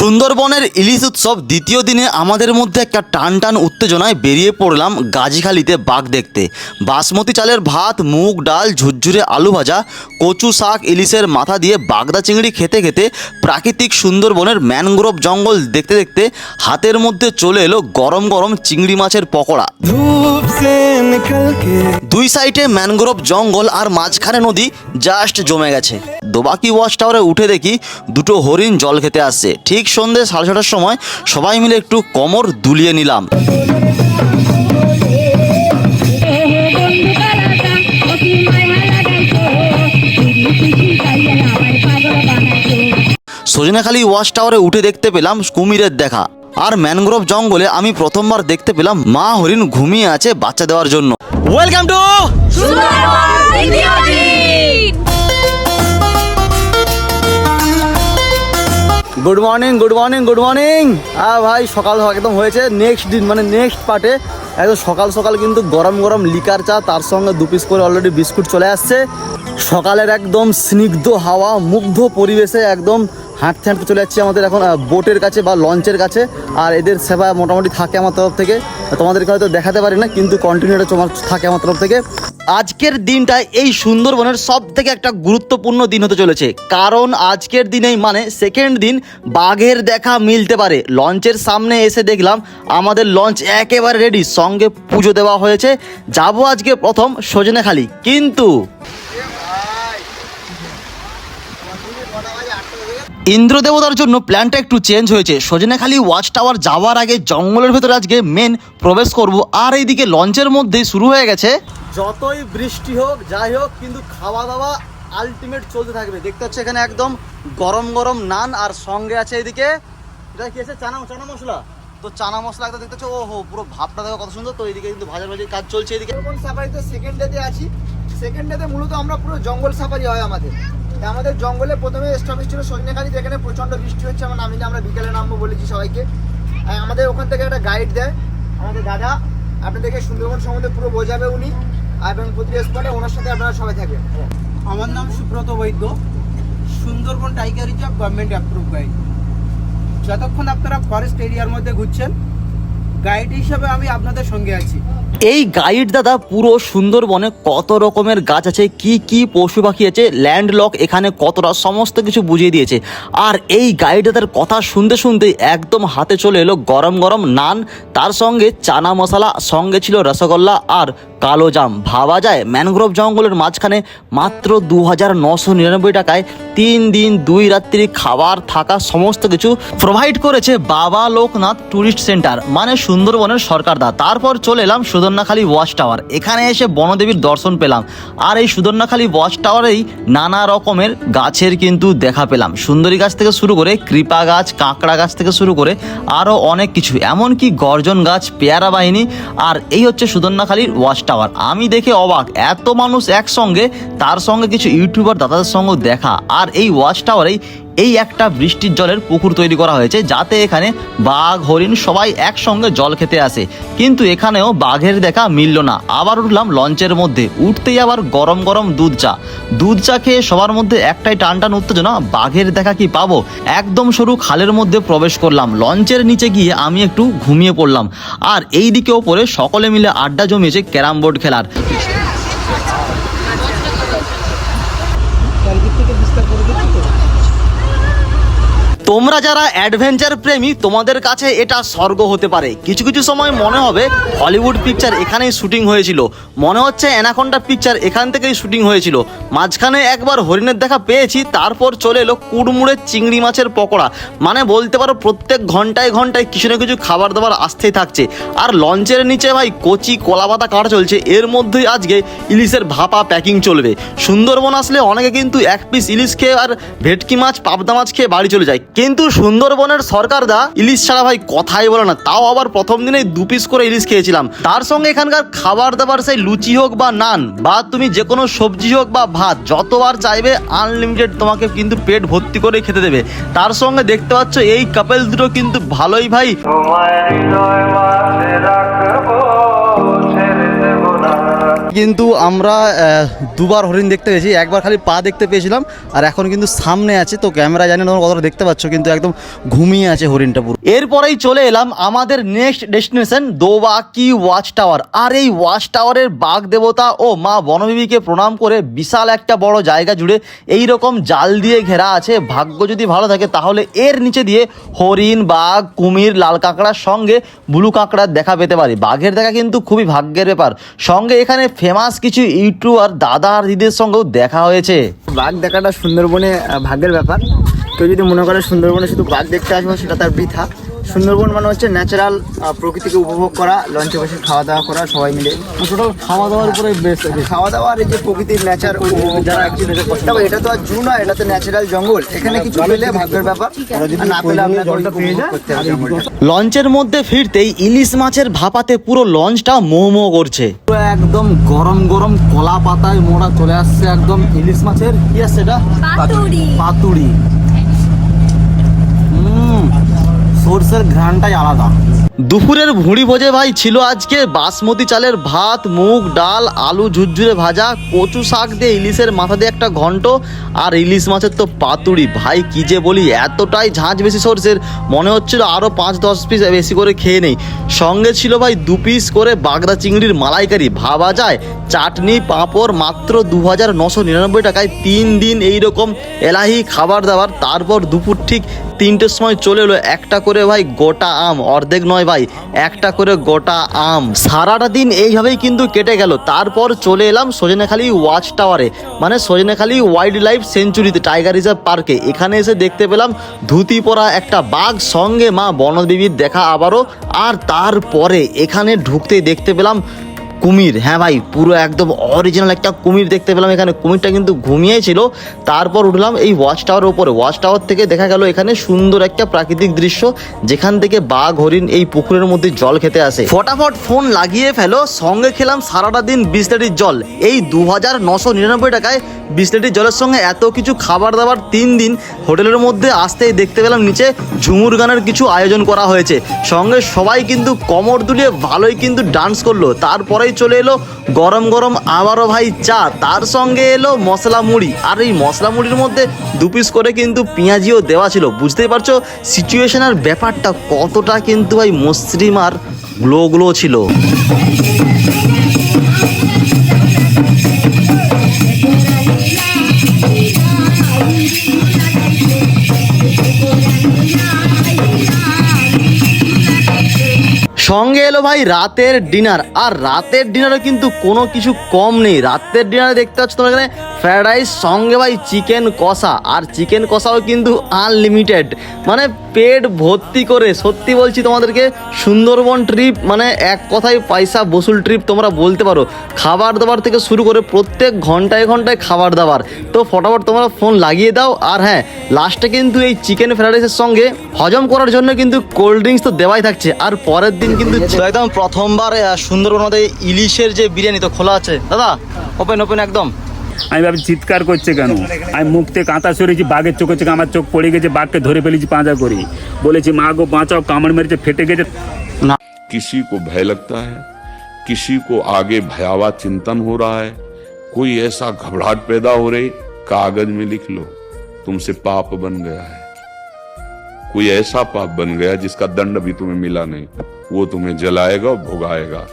সুন্দরবনের ইলিশ উৎসব দ্বিতীয় দিনে আমাদের মধ্যে একটা টান টান উত্তেজনায় বেরিয়ে পড়লাম গাজীখালিতে বাঘ দেখতে। বাসমতি চালের ভাত মুগ ডাল ঝুরঝুরে আলু ভাজা কচু শাক ইলিশের মাথা দিয়ে বাগদা চিংড়ি খেতে খেতে প্রাকৃতিক সুন্দরবনের ম্যানগ্রোভ জঙ্গল দেখতে দেখতে হাতের মধ্যে চলে এলো গরম গরম চিংড়ি মাছের পকোড়া। দুই সাইডে ম্যানগ্রোভ জঙ্গল আর মাঝখানে নদী জাস্ট জমে গেছে। দোবাকি ওয়াচ টাওয়ারে উঠে দেখি দুটো হরিণ জল খেতে আসছে। ঠিক সন্ধে সাড়ে ছটার সময় সবাই মিলে একটু কোমর দুলিয়ে নিলাম। সজনেখালি ওয়াচ টাওয়ারে উঠে দেখতে পেলাম কুমিরের দেখা। আর ম্যানগ্রোভ জঙ্গলে আমি প্রথমবার দেখতে পেলাম মা হরিণ ঘুমিয়ে আছে বাচ্চা দেওয়ার জন্য। Welcome to good morning good morning good morning হ্যাঁ ভাই, সকাল একদম হয়েছে। নেক্সট দিন মানে নেক্সট পার্টে একদম সকাল সকাল কিন্তু গরম গরম লিকার চা, তার সঙ্গে দু পিস করে অলরেডি বিস্কুট চলে আসছে। সকালের একদম স্নিগ্ধ হাওয়া, মুগ্ধ পরিবেশে একদম হাঁটতে হাঁটতে চলে যাচ্ছি আমাদের এখন বোটের কাছে বা লঞ্চের কাছে। আর এদের সেবা মোটামুটি থাকে আমার তরফ থেকে। তোমাদেরকে হয়তো দেখাতে পারি না, কিন্তু কন্টিনিউটা তোমার থাকে আমার তরফ থেকে। আজকের দিনটা এই সুন্দরবনের সব থেকে একটা গুরুত্বপূর্ণ দিন হতে চলেছে। কারণ আজকের দিনেই মানে সেকেন্ড দিন বাঘের দেখা মিলতে পারে। লঞ্চের সামনে এসে দেখলাম আমাদের লঞ্চ একেবারে রেডি সঙ্গে পুজো দেওয়া হয়েছে। যাব আজকে প্রথম সজনেখালি। কিন্তু ইন্দ্রদেবতার জন্য প্ল্যানটা একটু চেঞ্জ হয়েছে। সজনেখালি ওয়াচ টাওয়ার যাওয়ার আগে জঙ্গলের ভেতরে আজকে মেন প্রবেশ করব। আর এইদিকে লঞ্চের মধ্যেই শুরু হয়ে গেছে। যতই বৃষ্টি হোক, যাই হোক, কিন্তু খাওয়া দাওয়া আলটিমেট চলতে থাকবে। দেখতে হচ্ছে এখানে একদম গরম গরম নান আর সঙ্গে আছে এদিকে, এটা কি আছে? চানা চানা মশলা? তো চানা মশলা একটা দেখতে হচ্ছে ও হো পুরো ভাবটা দেখো কত সুন্দর। তো এইদিকে কিন্তু ভাজার ভাজির কাজ চলছে এদিকে। সুন্দরবন সাফারিতে সেকেন্ড ডেতে আছি সেকেন্ড ডেতে মূলত আমরা পুরো জঙ্গল সাফারি হয় আমাদের। আমাদের জঙ্গলে প্রথমে স্টপেজ ছিল সৈন্যখালি যেখানে প্রচণ্ড বৃষ্টি হচ্ছে, আমরা নামিলে আমরা বিকেলে নামবো বলেছি সবাইকে। আমাদের ওখান থেকে একটা গাইড দেয়, আমাদের দাদা। আপনাদেরকে সুন্দরবন সম্বন্ধে পুরো বোঝাবে উনি। এবং প্রতিটি স্পটে ওনার সাথে আপনারা সবাই থাকবেন। আমার নাম Subrata Baidya. Sundarban tiger reserve government approve guide যতক্ষণ আপনারা ফরেস্ট এরিয়ার মধ্যে ঘুরছেন গাইড হিসেবে আমি আপনাদের সঙ্গে আছি। এই গাইড দাদা পুরো সুন্দরবনে কত রকমের গাছ আছে কি কি পশু পাখি আছে ল্যান্ড লক এখানে কতটা সমস্ত কিছু বুঝিয়ে দিয়েছে। আর এই গাইড দাদার কথা শুনতে শুনতে একদম হাতে চলে এলো গরম গরম নান তার সঙ্গে চানা মশলা সঙ্গে ছিল রসগোল্লা আর কালো জাম। ভাবা যায় ম্যানগ্রোভ জঙ্গলের মাঝখানে মাত্র দু হাজার নশো নিরানব্বই টাকায় তিন দিন, দুই রাত্রি খাবার থাকা সমস্ত কিছু প্রোভাইড করেছে বাবা লোকনাথ ট্যুরিস্ট সেন্টার মানে সুন্দরবনের সরকারদা। তারপর চলে এলাম সুদর্ণাখালী ওয়াচ টাওয়ার এখানে এসে বনদেবীর দর্শন পেলাম। আর এই সুদর্ণাখালী ওয়াচ টাওয়ারেই নানা রকমের গাছের কিন্তু দেখা পেলাম। সুন্দরী গাছ থেকে শুরু করে কৃপা গাছ, কাঁকড়া গাছ থেকে শুরু করে আরও অনেক কিছু। এমনকি গর্জন গাছ, পেয়ারা বাহিনী। আর এই হচ্ছে সুদর্ণাখালীর ওয়াচ টাওয়ার আমি দেখে অবাক, এত মানুষ একসঙ্গে, তার সঙ্গে কিছু ইউটিউবার দাদাদের সঙ্গে দেখা। আর এই ওয়াচ টাওয়ারেই এই একটা বৃষ্টির জলের পুকুর তৈরি করা হয়েছে যাতে এখানে বাঘ, হরিণ সবাই একসঙ্গে জল খেতে আসে। কিন্তু এখানেও বাঘের দেখা মিলল না। আবার উঠলাম লঞ্চের মধ্যে। উঠতেই আবার গরম গরম দুধ চা। দুধ চা খেয়ে সবার মধ্যে একটাই টান টান উত্তেজনা, বাঘের দেখা কি পাবো? একদম সরু খালের মধ্যে প্রবেশ করলাম। লঞ্চের নিচে গিয়ে আমি একটু ঘুমিয়ে পড়লাম। আর এই দিকে ওপরে সকলে মিলে আড্ডা জমিয়েছে ক্যারাম বোর্ড খেলার। তোমরা যারা অ্যাডভেঞ্চার প্রেমী, তোমাদের কাছে এটা স্বর্গ হতে পারে। কিছু কিছু সময় মনে হবে হলিউড পিকচার এখানেই শুটিং হয়েছিল। মনে হচ্ছে অ্যানাকন্ডা পিকচার এখান থেকেই শুটিং হয়েছিল। মাঝখানে একবার হরিণের দেখা পেয়েছি, তারপর চলে এলো কুড়মুড়ের চিংড়ি মাছের পকোড়া। মানে বলতে পারো প্রত্যেক ঘন্টায় ঘন্টায় কিছু না কিছু খাবার দাবার আসতেই থাকছে। আর লঞ্চের নিচে ভাই কচি কলা পাতা কাটা চলছে, এর মধ্যেই আজকে ইলিশের ভাপা প্যাকিং চলবে। সুন্দরবন আসলে অনেকে কিন্তু এক পিস ইলিশ খেয়ে আর ভেটকি মাছ, পাবদা মাছ খেয়ে বাড়ি চলে যায়। কিন্তু সুন্দরবনের সরকারদা ইলিশ ছাড়া ভাই কথাই বলে না। তাও আবার প্রথম দিনেই দু পিস করে ইলিশ খেয়েছিলাম। তার সঙ্গে এখানকার খাবার দাবার, সেই লুচি হোক বা নান, বা তুমি যে কোনো সবজি হোক বা ভাত, যতবার চাইবে আনলিমিটেড তোমাকে কিন্তু পেট ভর্তি করে খেতে দেবে। তার সঙ্গে দেখতে পাচ্ছ, এই কাপেল দুটো কিন্তু ভালোই ভাই। কিন্তু আমরা দুবার হরিণ দেখতে পেয়েছি, একবার খালি পা দেখতে পেয়েছিলাম, আর এখন কিন্তু সামনে আছে, তো ক্যামেরা জানি তোমরা কতটা দেখতে পাচ্ছ, কিন্তু একদম ঘুমিয়ে আছে হরিণটা পুরো। এরপরেই চলে এলাম আমাদের next destination Dobanki watch tower আর এই ওয়াচ টাওয়ারের বাঘ দেবতা ও মা বনবিবিকে প্রণাম করে বিশাল একটা বড় জায়গা জুড়ে এই রকম জাল দিয়ে ঘেরা আছে। ভাগ্য যদি ভালো থাকে, তাহলে এর নিচে দিয়ে হরিণ, বাঘ, কুমির, লাল কাঁকড়ার সঙ্গে ব্লু কাঁকড়ার দেখা পেতে পারি। বাঘের দেখা কিন্তু খুবই ভাগ্যের ব্যাপার। সঙ্গে এখানে ফেমাস কিছু ইউটিউবার দাদা আর দিদির সঙ্গেও দেখা হয়েছে। বাঘ দেখাটা সুন্দরবনে ভাগ্যের ব্যাপার। কেউ যদি মনে করে সুন্দরবনে শুধু বাঘ দেখতে আসব, সেটা তার বৃথা। সুন্দরবন মানে হচ্ছে ন্যাচারাল প্রকৃতিকে উপভোগ করা লঞ্চে বসে খাওয়া দাওয়া করা সবাই মিলে। টোটাল খাওয়া দাওয়ার উপরে বেশ খাওয়া দাওয়ার এই যে প্রকৃতির ন্যাচার যারা তবে এটা তো আর জু না এটা তো ন্যাচারাল জঙ্গল এখানে কিছু পেলে ভাগ্যের ব্যাপার। না পেলে। লঞ্চের মধ্যে ফিরতেই ইলিশ মাছের ভাপাতে পুরো লঞ্চটা মোমো করছে। একদম গরম গরম কলা পাতায় মোড়া চলে আসছে একদম ইলিশ মাছের। কি আছে এটা? পাতুরি। পাতুড়ি সর্ষের ঘ্রাণটাই আলাদা দুপুরের ভুঁড়ি ভোজে ভাই ছিল আজকে বাসমতি চালের ভাত, মুগ, ডাল, আলু ঝুরঝুরে ভাজা, কচু শাক দিয়ে ইলিশের মাথা দিয়ে একটা ঘন্ট আর ইলিশ মাছের তো পাতুড়ি ভাই, কি যে বলি, এতটাই ঝাঁঝ বেশি সর্ষের। মনে হচ্ছিল আরও পাঁচ, দশ পিস বেশি করে খেয়ে নেই। সঙ্গে ছিল ভাই দু পিস করে বাগদা চিংড়ির মালাইকারি। ভাবা যায়, চাটনি, পাঁপড় মাত্র দু হাজার নশো নিরানব্বই টাকায় তিন দিন এইরকম এলাহি খাবার দাবার। তারপর দুপুর ঠিক তিনটের সময় চলে এলো একটা করে ভাই গোটা আম। অর্ধেক নয় ভাই, একটা করে গোটা আম। সারাটা দিন এইভাবেই কিন্তু কেটে গেল। তারপর চলে এলাম সজনেখালি ওয়াচ টাওয়ারে। মানে সজনেখালি ওয়াইল্ড লাইফ সেঞ্চুরিতে, টাইগার রিজার্ভ পার্কে। এখানে এসে দেখতে পেলাম ধুতি পরা একটা বাঘ, সঙ্গে মা বনদেবীর দেখা আবারও। আর তারপরে এখানে ঢুকতে দেখতে পেলাম কুমির। হ্যাঁ ভাই, পুরো একদম অরিজিনাল একটা কুমির দেখতে পেলাম এখানে। কুমিরটা কিন্তু ঘুমিয়েই ছিল তারপর উঠলাম এই ওয়াচ টাওয়ারের উপরে। ওয়াচ টাওয়ার থেকে দেখা গেল এখানে সুন্দর একটা প্রাকৃতিক দৃশ্য। যেখান থেকে বাঘ, হরিণ এই পুকুরের মধ্যে জল খেতে আসে। ফটাফট ফোন লাগিয়ে ফেলো, সঙ্গে খেলাম সারাটা দিন বিশ লিটার জল। এই দু হাজার নশো নিরানব্বই টাকায় বিশ লিটার জলের সঙ্গে এত কিছু খাবার দাবার তিন দিন হোটেলের মধ্যে আসতেই দেখতে পেলাম নিচে ঝুমুর গানের কিছু আয়োজন করা হয়েছে। সঙ্গে সবাই কিন্তু কমর দুলিয়ে ভালোই কিন্তু ডান্স করল। তারপরেই চলে এলো, গরম গরম আবারও ভাই চা। তার সঙ্গে এলো মশলা মুড়ি। আর এই মশলা মুড়ির মধ্যে দু পিস করে কিন্তু পেঁয়াজিও দেওয়া ছিল। বুঝতেই পারছ সিচুয়েশন আর ব্যাপারটা কতটা কিন্তু ভাই মসৃম আর গ্লো গ্লো ছিল। সঙ্গে এলো ভাই রাতের ডিনার আর রাতের ডিনারে কিন্তু কোনো কিছু কম নেই। রাতের ডিনারে দেখতে পাচ্ছ তোমার এখানে ফ্রায়েড রাইস সঙ্গে ভাই চিকেন কষা। আর চিকেন কষাও কিন্তু আনলিমিটেড মানে পেট ভর্তি করে, সত্যি বলছি তোমাদেরকে, সুন্দরবন ট্রিপ মানে এক কথায় পয়সা বসুল ট্রিপ তোমরা বলতে পারো। খাবার দাবার থেকে শুরু করে প্রত্যেক ঘন্টায় ঘন্টায় খাবার দাবার। তো ফটাফট তোমরা ফোন লাগিয়ে দাও। আর হ্যাঁ লাস্টে কিন্তু এই চিকেন ফ্রায়েড রাইসের সঙ্গে হজম করার জন্য কিন্তু কোল্ড ড্রিঙ্কস তো দেওয়াই থাকছে। আর পরের দিন কিন্তু একদম প্রথমবার আহ, সুন্দরবন আমাদের ইলিশের যে বিরিয়ানি তো খোলা আছে দাদা ওপেন ওপেন একদম আমি ভাবছি চিৎকার করছে কেন আমি মুখ থেকে কাঁথা সরেছি বাঘের চোখে চোখে আমার চোখ পড়ে গেছে বাঘকে ধরে ফেলেছি পাঁজা করি বলেছি মা গো বাঁচাও কামড় মেরেছে ফেটে গেছে किसी को भय लगता है किसी को आगे भयावह चिंतन हो रहा है कोई ऐसा घबराहट पैदा हो रही कागज में लिख लो तुमसे पाप बन गया है कोई ऐसा पाप बन गया जिसका दंड भी तुम्हें मिला नहीं वो तुम्हें जलाएगा और भुगाएगा।